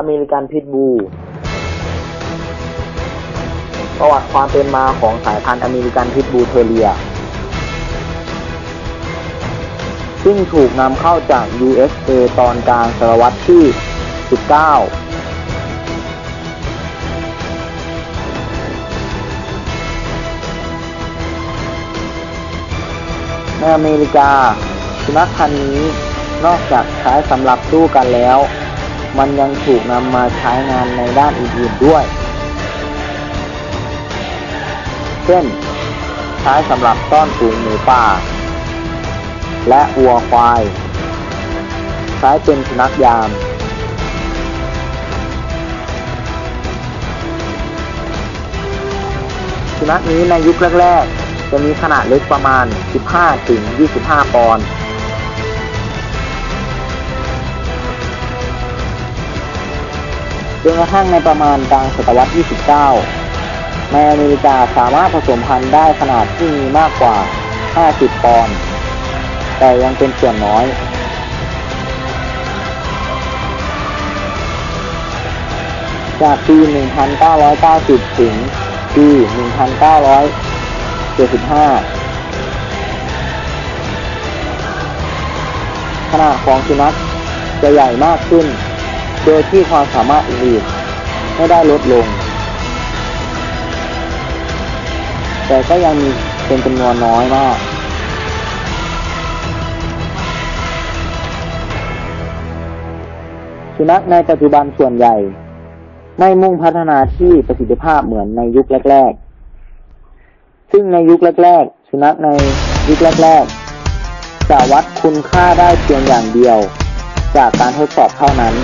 อเมริกันพิทบูประวัติความเป็นมาของสายพันธุ์อเมริกันพิทบูเทเรีย ซึ่งถูกนำเข้าจาก USA ตอนกลางศตวรรษที่ 19ในอเมริกา สุนัขพันธุ์นี้นอกจากใช้สำหรับสู้กันแล้ว มันยังถูกนำมาใช้งานในด้านอื่นๆด้วย เช่น ใช้สำหรับต้อนฝูงหมูป่า และวัวควาย ใช้เป็นสุนัขยามสุนัขนี้ในยุคแรกๆ จะมีขนาดเล็กประมาณ 15-25 ปอนด์ จนกระทั่งในประมาณกลางศตวรรษที่ 19 ในอเมริกาสามารถผสมพันธุ์ได้ขนาดที่มีมากกว่า 50 ปอนด์ แต่ยังเป็นส่วนน้อยจากปี 1990 ถึง ปี 1975 ขนาดของสุนัขจะใหญ่มากขึ้น โดยที่ความสามารถอื่นไม่ได้ลดลง แต่ก็ยังมีเป็นจำนวนน้อยมาก สุนัขในปัจจุบันส่วนใหญ่ ไม่มุ่งพัฒนาที่ประสิทธิภาพเหมือนในยุคแรก ๆ ซึ่งในยุคแรก ๆ สุนัขในยุคแรก ๆจะวัดคุณค่าได้เพียงอย่างเดียว จากการทดสอบเท่านั้น